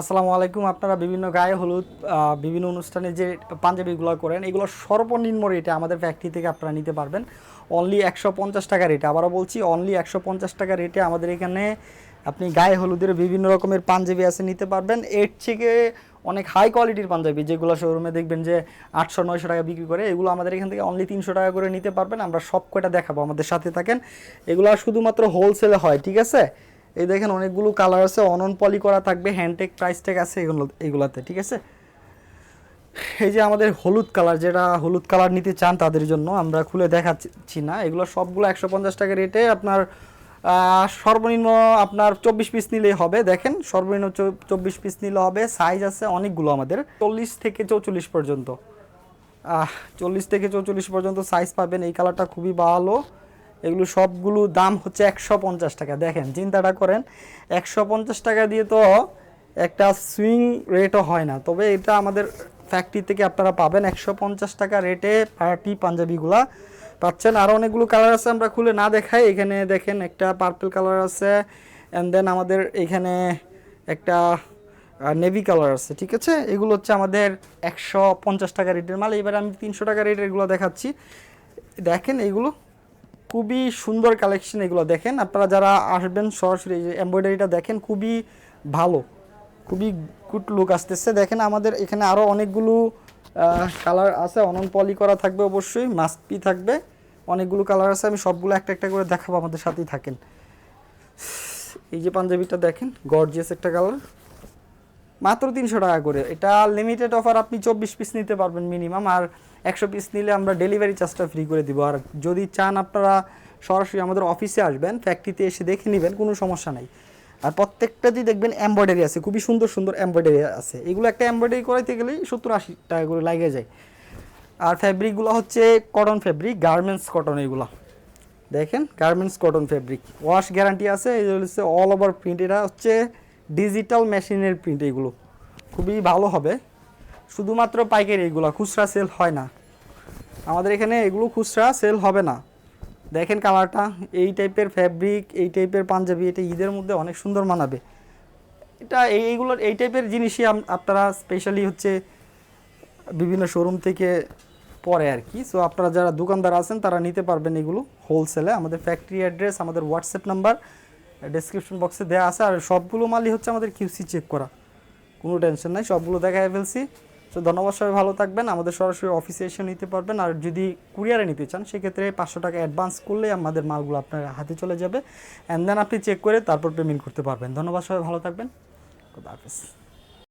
আসসালামু আলাইকুম। আপনারা বিভিন্ন গায়ে হলুদ বিভিন্ন অনুষ্ঠানে যে পাঞ্জাবিগুলো করেন, এগুলো সর্বনিম্ন রেটে আমাদের ফ্যাক্টরি থেকে আপনারা নিতে পারবেন। অনলি একশো পঞ্চাশ টাকা রেটে আবারও বলছি অনলি একশো পঞ্চাশ টাকা রেটে আমাদের এখানে আপনি গায়ে হলুদের বিভিন্ন রকমের পাঞ্জাবি আছে, নিতে পারবেন। এর থেকে অনেক হাই কোয়ালিটির পাঞ্জাবি, যেগুলো শোরুমে দেখবেন যে আটশো নয়শো টাকা বিক্রি করে, এগুলো আমাদের এখান থেকে অনলি তিনশো টাকা করে নিতে পারবেন। আমরা সব কয়টা দেখাবো, আমাদের সাথে থাকেন। এগুলো শুধুমাত্র হোলসেলে হয়, ঠিক আছে? এই দেখেন অনেকগুলো কালার আছে অনন পলি করা থাকবে হ্যান্ডটেক প্রাইস ট্যাগ আছে এগুলো এইগুলাতে ঠিক আছে? এই যে আমাদের হলুদ কালার যেটা হলুদ কালার নিতে চান তাদের জন্য, আমরা খুলে দেখাচ্ছি না। এগুলো সবগুলো একশো পঞ্চাশ টাকা রেটে আপনার সর্বনিম্ন আপনার চব্বিশ পিস নিলেই হবে। দেখেন, সর্বনিম্ন চব্বিশ পিস নিলে হবে সাইজ আছে অনেকগুলো আমাদের, চল্লিশ থেকে চৌচল্লিশ পর্যন্ত। চল্লিশ থেকে চৌচল্লিশ পর্যন্ত সাইজ পাবেন, এই কালারটা খুবই ভালো। এগুলো সবগুলো দাম হচ্ছে একশো পঞ্চাশ টাকা। দেখেন, চিন্তাটা করেন, একশো পঞ্চাশ টাকা দিয়ে তো একটা সুইং রেটও হয় না। তবে এটা আমাদের ফ্যাক্টরি থেকে আপনারা পাবেন একশো পঞ্চাশ টাকা রেটে পার্টি পাঞ্জাবিগুলা। পাচ্ছেন আরও অনেকগুলো কালার আছে, আমরা খুলে না দেখাই। এখানে দেখেন একটা পার্পল কালার আছে অ্যান্ড দেন আমাদের এখানে একটা নেভি কালার আছে, ঠিক আছে? এগুলো হচ্ছে আমাদের একশো পঞ্চাশ টাকা রেটের মাল। এবার আমি তিনশো টাকা রেটের এগুলো দেখাচ্ছি। দেখেন, এগুলো খুবই সুন্দর কালেকশন এগুলো দেখেন। আপনারা যারা আসবেন সরাসরি এমব্রয়ডারিটা দেখেন, খুবই ভালো, খুবই গুড লুক আসতেছে। দেখেন আমাদের এখানে আরও অনেকগুলো কালার আছে, অনন পলি করা থাকবে অবশ্যই মাস্পি থাকবে। অনেকগুলো কালার আছে, আমি সবগুলো একটা একটা করে দেখাবো, আমাদের সাথেই থাকেন। এই যে পাঞ্জাবিটা দেখেন গর্জিয়াস একটা কালার মাত্র তিনশো টাকা করে। এটা লিমিটেড অফার আপনি চব্বিশ পিস নিতে পারবেন মিনিমাম আর একশো পিস নিলে আমরা ডেলিভারি চার্জটা ফ্রি করে দিব। আর যদি চান আপনারা সরাসরি আমাদের অফিসে আসবেন ফ্যাক্টরিতে এসে দেখে নেবেন, কোনো সমস্যা নাই। আর প্রত্যেকটাতেই দেখবেন এমব্রয়ডারি আছে, খুবই সুন্দর সুন্দর এমব্রয়ডারি আছে। এগুলো একটা এমব্রয়ডারি করাইতে গেলেই সত্তর আশি টাকা করে লাগে যায়। আর ফ্যাব্রিকগুলো হচ্ছে কটন ফ্যাব্রিক গার্মেন্টস কটন এগুলো। দেখেন garments cotton fabric wash guarantee আছে, এই হচ্ছে অল ওভার প্রিন্ট এটা হচ্ছে ডিজিটাল মেশিনের প্রিন্ট এগুলো খুবই ভালো হবে। শুধুমাত্র পাইকারি এগুলো খুচরা সেল হয় না। আমাদের এখানে এগুলো খুচরা সেল হবে না। দেখেন কালারটা এই টাইপের ফ্যাব্রিক এই টাইপের পাঞ্জাবি, এটা ঈদের মধ্যে অনেক সুন্দর মানাবে। এটা এই, এইগুলোর, এই টাইপের জিনিসই আপনারা স্পেশালি হচ্ছে বিভিন্ন শোরুম থেকে পরে আর কি। সো আপনারা যারা দোকানদার আছেন, তারা নিতে পারবেন এগুলো হোলসেলে আমাদের ফ্যাক্টরি অ্যাড্রেস আমাদের হোয়াটসঅ্যাপ নাম্বার ডেসক্রিপশন বক্সে দেওয়া আছে। আর সবগুলো মালই হচ্ছে আমাদের কিউসি চেক করা। কোনো টেনশন নাই, সবগুলো দেখায় ফেলছি। তো ধন্যবাদ সবাই, ভালো থাকবেন। আমাদের সরাসরি অফিসে এসে নিতে পারবেন। আর যদি কুরিয়ারে নিতে চান, সেক্ষেত্রে পাঁচশো টাকা অ্যাডভান্স করলে আমাদের মালগুলো আপনার হাতে চলে যাবে। অ্যান্ড দেন আপনি চেক করে তারপর পেমেন্ট করতে পারবেন। ধন্যবাদ সবাই, ভালো থাকবেন। খুদা